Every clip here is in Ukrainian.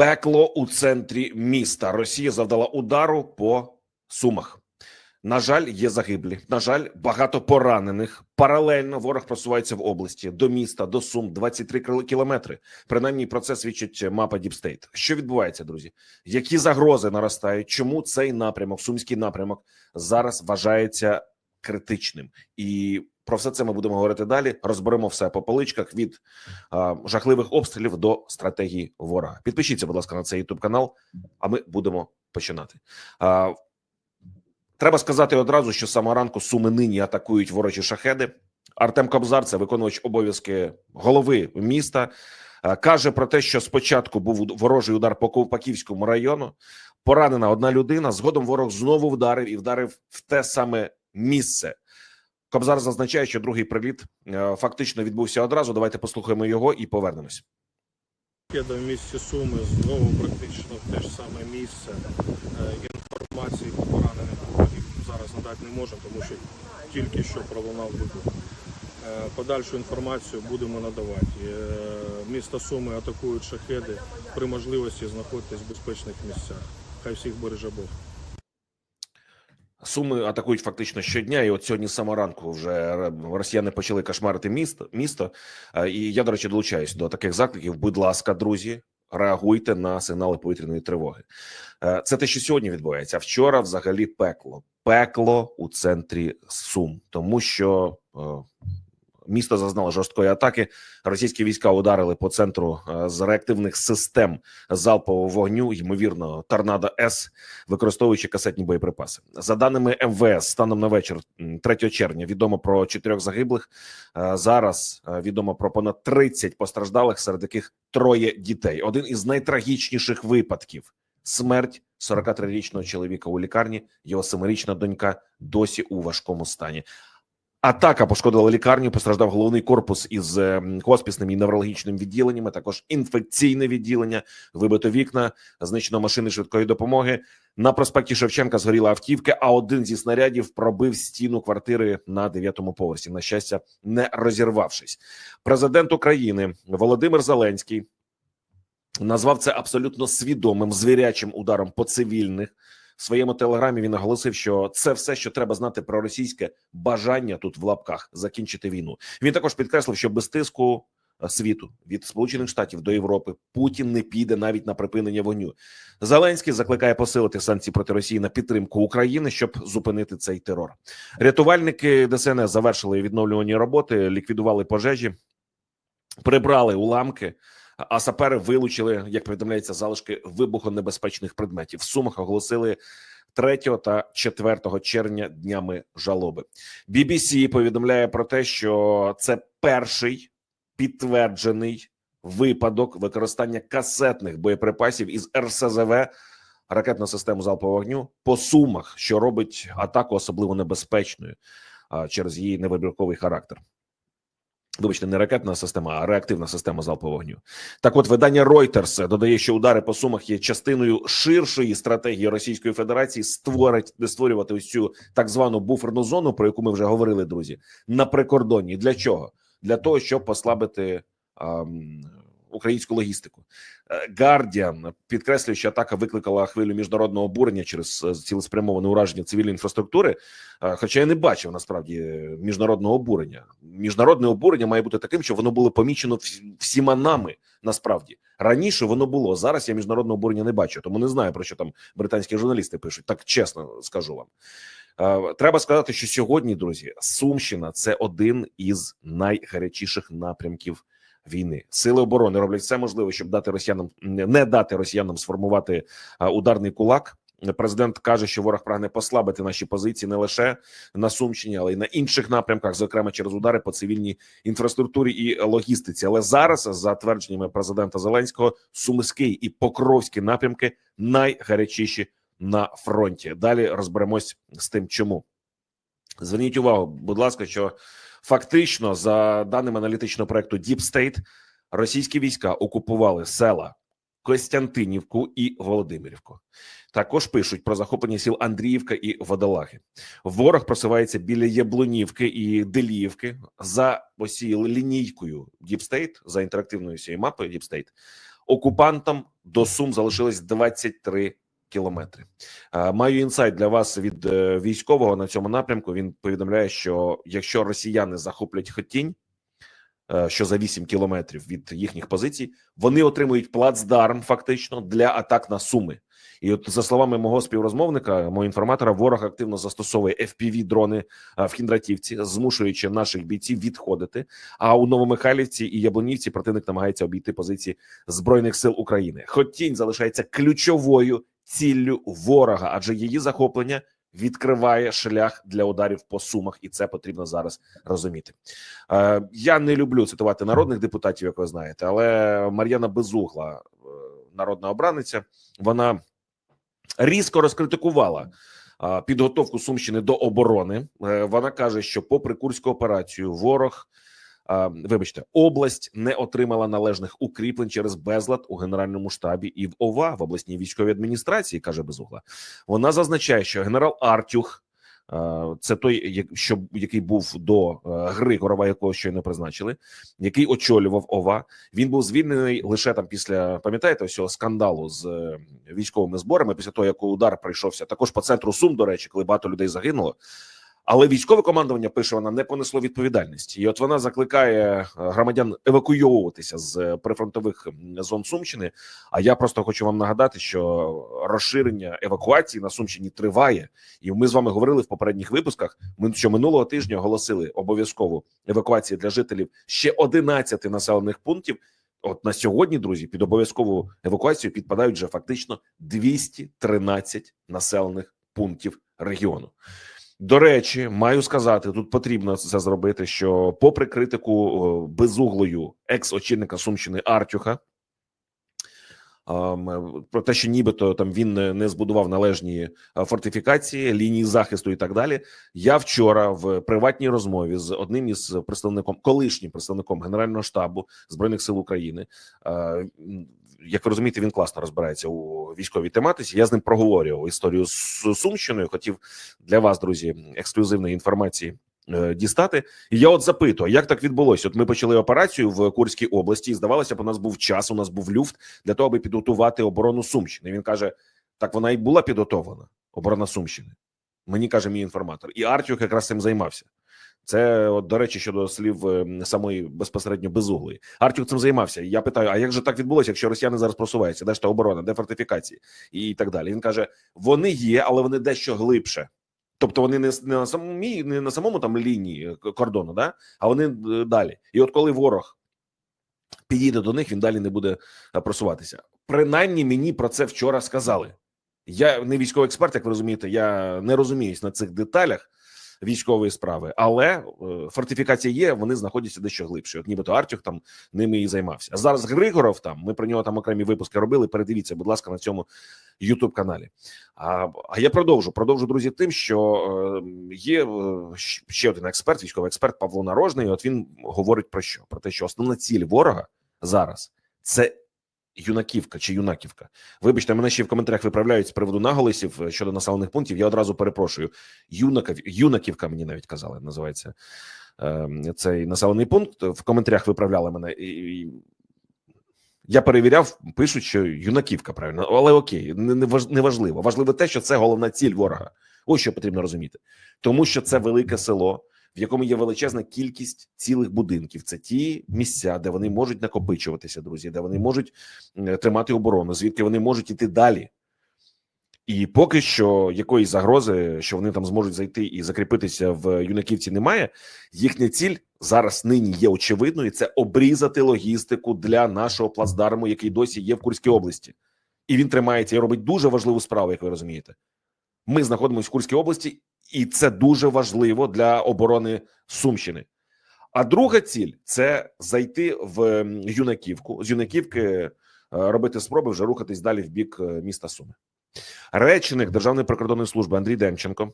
Пекло у центрі міста. Росія завдала удару по сумах. На жаль, є загиблі. На жаль, багато поранених. Паралельно ворог просувається в області до міста, до Сум 23 кіл- кілометри. Принаймні про це свідчить мапа Діпстейт. Що відбувається, друзі? Які загрози наростають? Чому цей напрямок, сумський напрямок, зараз вважається критичним? І про все це ми будемо говорити далі. Розберемо все по поличках від а, жахливих обстрілів до стратегії ворога. Підпишіться, будь ласка, на цей youtube канал, а ми будемо починати. А, Треба сказати одразу, що самого ранку суми нині атакують ворожі шахеди. Артем Кобзар, це виконувач обов'язки голови міста, е, каже про те, що спочатку був ворожий удар по Ковпаківському району. Поранена одна людина. Згодом ворог знову вдарив і вдарив в те саме місце. Кобзар зазначає, що другий приліт е, фактично відбувся одразу. Давайте послухаємо його і повернемось. Їду в місті Суми знову практично в те ж саме місце. Е, Інформації по пораненим зараз надати не можемо, тому що тільки що пролунав вибух. Е, Подальшу інформацію будемо надавати. Місто Суми атакують шахеди. При можливості знаходитись в безпечних місцях. Хай всіх береже Бог. Суми атакують фактично щодня, і от сьогодні самого ранку вже росіяни почали кошмарити місто. Місто Е, і я, до речі, долучаюсь до таких закликів. Будь ласка, друзі, реагуйте на сигнали повітряної тривоги. Е, Це те, що сьогодні відбувається. А вчора, взагалі, пекло, пекло у центрі Сум, тому що е, місто зазнало жорсткої атаки. Російські війська ударили по центру е, з реактивних систем залпового вогню, ймовірно, торнадо С використовуючи касетні боєприпаси. За даними МВС, станом на вечір 3 червня відомо про чотирьох загиблих. Е, Зараз е, відомо про понад 30 постраждалих, серед яких троє дітей. Один із найтрагічніших випадків смерть 43-річного чоловіка у лікарні. Його семирічна донька досі у важкому стані. Атака пошкодила лікарню. Постраждав головний корпус із е, хоспісним і неврологічним відділеннями. Також інфекційне відділення, вибито вікна, знищено машини швидкої допомоги. На проспекті Шевченка згоріла автівка, а один зі снарядів пробив стіну квартири на дев'ятому поверсі. На щастя, не розірвавшись. Президент України Володимир Зеленський назвав це абсолютно свідомим звірячим ударом по цивільних. Своєму телеграмі він наголосив, що це все, що треба знати про російське бажання тут в лапках закінчити війну. Він також підкреслив, що без тиску е, світу від Сполучених Штатів до Європи Путін не піде навіть на припинення вогню. Зеленський закликає посилити санкції проти Росії на підтримку України, щоб зупинити цей терор. Рятувальники ДСНС завершили відновлювані роботи, ліквідували пожежі, прибрали уламки. А сапери вилучили, як повідомляється, залишки вибухонебезпечних предметів. В Сумах оголосили 3 та 4 червня днями жалоби. BBC повідомляє про те, що це перший підтверджений випадок використання касетних боєприпасів із РСЗВ ракетну систему залпового вогню по сумах, що робить атаку особливо небезпечною через її невибірковий характер. Вибачте, не ракетна система, а реактивна система залпового вогню. Так, от видання Reuters додає, що удари по сумах є частиною ширшої стратегії Російської Федерації створить створювати ось цю так звану буферну зону, про яку ми вже говорили, друзі, на прикордонні. Для чого? Для того, щоб послабити ем, українську логістику. Гардіан підкреслює, що атака викликала хвилю міжнародного обурення через е, цілеспрямоване ураження цивільної інфраструктури. Е, Хоча я не бачив насправді е, міжнародного обурення. Міжнародне обурення має бути таким, що воно було помічено всіма нами. Насправді раніше воно було зараз. Я міжнародного обурення не бачу, тому не знаю про що там британські журналісти пишуть. Так чесно скажу вам. Е, Треба сказати, що сьогодні, друзі, Сумщина це один із найгарячіших напрямків війни. Сили оборони роблять все можливе, щоб дати росіянам не дати росіянам сформувати ударний кулак. Президент каже, що ворог прагне послабити наші позиції не лише на Сумщині, але й на інших напрямках, зокрема через удари по цивільній інфраструктурі і логістиці. Але зараз, за твердженнями президента Зеленського, Сумський і Покровські напрямки найгарячіші на фронті. Далі розберемось з тим, чому зверніть увагу, будь ласка, що фактично, за даними аналітичного проекту Deep State, російські війська окупували села Костянтинівку і Володимирівку. Також пишуть про захоплення сіл Андріївка і Водолаги. Ворог просувається біля Яблунівки і Деліївки за ось лінійкою State, за інтерактивною цією мапою State. Окупантам до Сум залишилось 23 кілометри. Е, Маю інсайт для вас від е, військового на цьому напрямку. Він повідомляє, що якщо росіяни захоплять Хотінь, е, що за 8 кілометрів від їхніх позицій, вони отримують плацдарм фактично для атак на Суми. І от за словами мого співрозмовника, мого інформатора, ворог активно застосовує fpv дрони в Кіндратівці, змушуючи наших бійців відходити. А у Новомихайлівці і Яблунівці противник намагається обійти позиції збройних сил України. Хотінь залишається ключовою ціллю ворога, адже її захоплення відкриває шлях для ударів по сумах, і це потрібно зараз розуміти. Е, я не люблю цитувати народних депутатів, як ви знаєте, але Мар'яна Безугла, е, народна обраниця, вона різко розкритикувала підготовку Сумщини до оборони. Е, Вона каже, що, попри курську операцію, ворог. Вибачте, область не отримала належних укріплень через безлад у генеральному штабі і в ОВА в обласній військовій адміністрації, каже Безугла. Вона зазначає, що генерал Артюх, це той, що який був до е, Григорова, якого щойно призначили, який очолював ОВА. Він був звільнений лише там після пам'ятаєте ось цього скандалу з е, військовими зборами. Після того як удар прийшовся також по центру Сум, до речі, коли багато людей загинуло. Але військове командування пише, вона не понесло відповідальності, і от вона закликає е, громадян евакуйовуватися з е, прифронтових зон Сумщини. А я просто хочу вам нагадати, що розширення евакуації на Сумщині триває, і ми з вами говорили в попередніх випусках. Ми що минулого тижня оголосили обов'язкову евакуацію для жителів ще 11 населених пунктів. От на сьогодні, друзі, під обов'язкову евакуацію підпадають вже фактично 213 населених пунктів регіону. До речі, маю сказати, тут потрібно це зробити. Що, попри критику безуглою екс-очільника Сумщини Артюха, ем, про те, що нібито там він не, збудував належні е, фортифікації, лінії захисту і так далі. Я вчора в приватній розмові з одним із представником, колишнім представником Генерального штабу збройних сил України. Як ви розумієте, він класно розбирається у військовій тематиці. Я з ним проговорював історію з Сумщиною. Хотів для вас, друзі, ексклюзивної інформації е, дістати. І я от запитую, як так відбулося? От ми почали операцію в Курській області. і Здавалося б, у нас був час, у нас був люфт для того, аби підготувати оборону Сумщини. Він каже: так вона і була підготовлена, оборона Сумщини. Мені каже мій інформатор, і Артюх якраз цим займався. Це, от, до речі, щодо слів е, самої безпосередньо безуглої. Артюх цим займався. Я питаю: а як же так відбулося, якщо росіяни зараз просуваються? Де ж та оборона, де фортифікації і так далі? Він каже: вони є, але вони дещо глибше. Тобто вони не, не на самому не на самому там лінії кордону, да? а вони е, далі. І от коли ворог підійде до них, він далі не буде е, просуватися. Принаймні мені про це вчора сказали. Я не військовий експерт, як ви розумієте, я не розуміюсь на цих деталях військової справи, але е, фортифікація є, вони знаходяться дещо глибше. От нібито Артюх там ними і займався. А зараз Григоров там ми про нього там окремі випуски робили. Передивіться, будь ласка, на цьому youtube каналі. А, а я продовжу. Продовжу, друзі, тим, що е, є е, ще один експерт, військовий експерт Павло Нарожний. От він говорить про що? Про те, що основна ціль ворога зараз це юнаківка чи юнаківка. Вибачте, мене ще в коментарях виправляють з приводу наголосів е, щодо населених пунктів. Я одразу перепрошую. Юнаків, юнаківка мені навіть казали, називається е, цей населений пункт. В коментарях виправляли мене. І, я перевіряв, пишуть, що юнаківка правильно, але окей, не важливо. Важливо те, що це головна ціль ворога. Ось що потрібно розуміти, тому що це велике село, в якому є величезна кількість цілих будинків. Це ті місця, де вони можуть накопичуватися, друзі, де вони можуть е, тримати оборону, звідки вони можуть іти далі. І поки що якоїсь загрози, що вони там зможуть зайти і закріпитися в юнаківці, немає. Їхня ціль зараз нині є очевидною. Це обрізати логістику для нашого плацдарму, який досі є в Курській області, і він тримається і робить дуже важливу справу, як ви розумієте. Ми знаходимося в Курській області, і це дуже важливо для оборони Сумщини. А друга ціль це зайти в юнаківку з юнаківки, е, робити спроби вже рухатись далі в бік е, міста Суми. Речник Державної прикордонної служби Андрій Демченко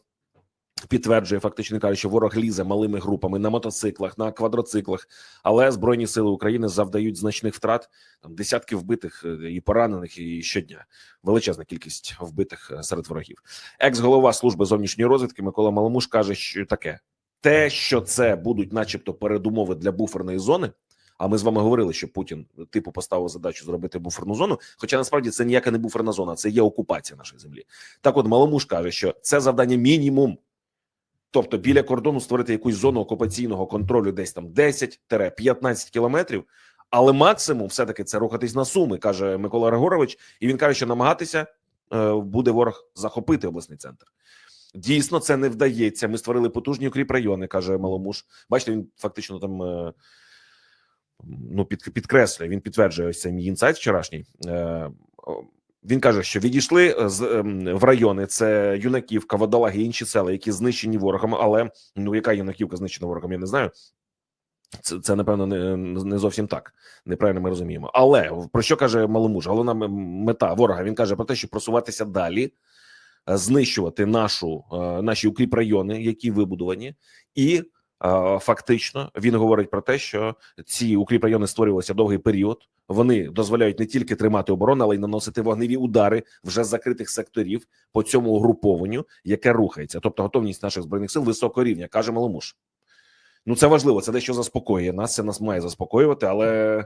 підтверджує фактично каже, що ворог лізе малими групами на мотоциклах, на квадроциклах, але збройні сили України завдають значних втрат. Там десятки вбитих е, і поранених, і щодня величезна кількість вбитих е, серед ворогів. Екс-голова служби зовнішньої розвідки Микола Маломуш каже, що таке: те, що це будуть, начебто, передумови для буферної зони, А ми з вами говорили, що Путін типу поставив задачу зробити буферну зону. Хоча насправді це ніяка не буферна зона, це є окупація нашої землі. Так, от Маломуш каже, що це завдання мінімум. Тобто біля кордону створити якусь зону окупаційного контролю десь там 10-15 кілометрів, але максимум все-таки це рухатись на суми, каже Микола Григорович, і він каже, що намагатися е, буде ворог захопити обласний центр. Дійсно, це не вдається. Ми створили потужні укріп райони, каже Маломуш. Бачите, він фактично там е, ну, під, підкреслює, він підтверджує ось цей мій інсайт вчорашній. Е, він каже, що відійшли з ем, в райони це Юнаківка, Водолаги, інші села, які знищені ворогом. Але ну яка юнаківка знищена ворогом, я не знаю. Це, це напевно не, не зовсім так. Неправильно ми розуміємо. Але про що каже Маломуж? Головна мета ворога. Він каже про те, що просуватися далі, е, знищувати нашу е, наші укріп райони, які вибудовані, і е, фактично він говорить про те, що ці укріп райони створювалися довгий період. Вони дозволяють не тільки тримати оборону, але й наносити вогневі удари вже з закритих секторів по цьому угрупованню, яке рухається. Тобто готовність наших збройних сил високого рівня, каже Маломуш. Ну це важливо. Це дещо заспокоює нас. Це нас має заспокоювати, але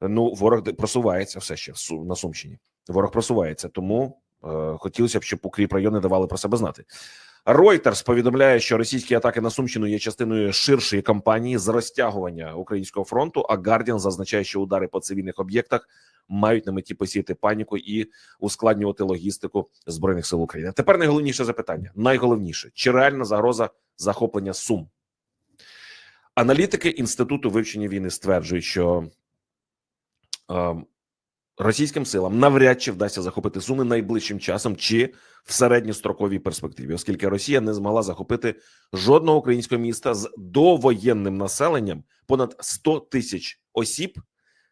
ну ворог просувається все ще на Сумщині. Ворог просувається, тому е, хотілося б, щоб укріп райони давали про себе знати. Reuters повідомляє, що російські атаки на Сумщину є частиною ширшої кампанії з розтягування українського фронту. А Guardian зазначає, що удари по цивільних об'єктах мають на меті посіяти паніку і ускладнювати логістику збройних сил України. Тепер найголовніше запитання: найголовніше чи реальна загроза захоплення Сум? Аналітики інституту вивчення війни стверджують, що е, російським силам навряд чи вдасться захопити суми найближчим часом чи в середньостроковій перспективі, оскільки Росія не змогла захопити жодного українського міста з довоєнним населенням понад 100 тисяч осіб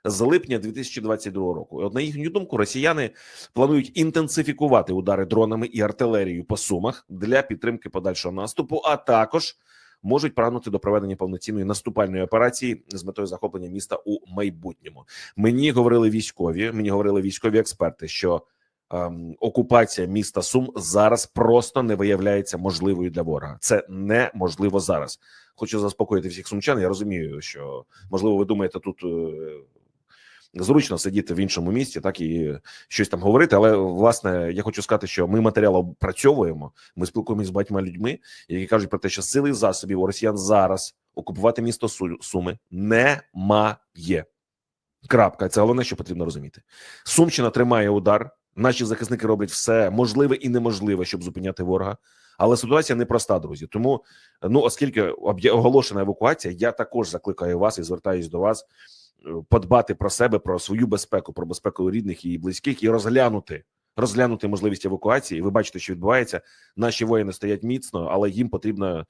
з липня 2022 року. І От на їхню думку, росіяни планують інтенсифікувати удари дронами і артилерією по сумах для підтримки подальшого наступу, а також можуть прагнути до проведення повноцінної наступальної операції з метою захоплення міста у майбутньому. Мені говорили військові, мені говорили військові експерти, що ем, окупація міста Сум зараз просто не виявляється можливою для ворога. Це неможливо зараз. Хочу заспокоїти всіх сумчан. Я розумію, що можливо ви думаєте тут. е, Зручно сидіти в іншому місті, так і щось там говорити. Але власне я хочу сказати, що ми матеріал опрацьовуємо. Ми спілкуємося з багатьма людьми, які кажуть про те, що сили засобів у росіян зараз окупувати місто Суми немає. Крапка. Це головне, що потрібно розуміти. Сумщина тримає удар. Наші захисники роблять все можливе і неможливе, щоб зупиняти ворога. Але ситуація непроста, друзі. Тому, ну оскільки оголошена евакуація, я також закликаю вас і звертаюсь до вас подбати про себе, про свою безпеку, про безпеку рідних і близьких, і розглянути. Розглянути можливість евакуації. Ви бачите, що відбувається. Наші воїни стоять міцно, але їм потрібна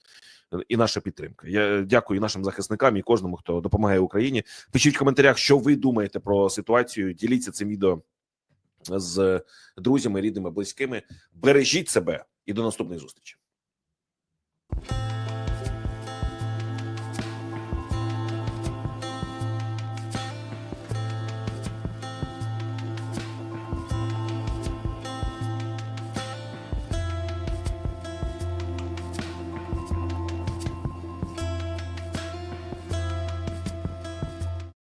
е, і наша підтримка. Я дякую нашим захисникам і кожному, хто допомагає Україні. Пишіть в коментарях, що ви думаєте про ситуацію. Діліться цим відео з друзями, рідними, близькими. Бережіть себе і до наступної зустрічі.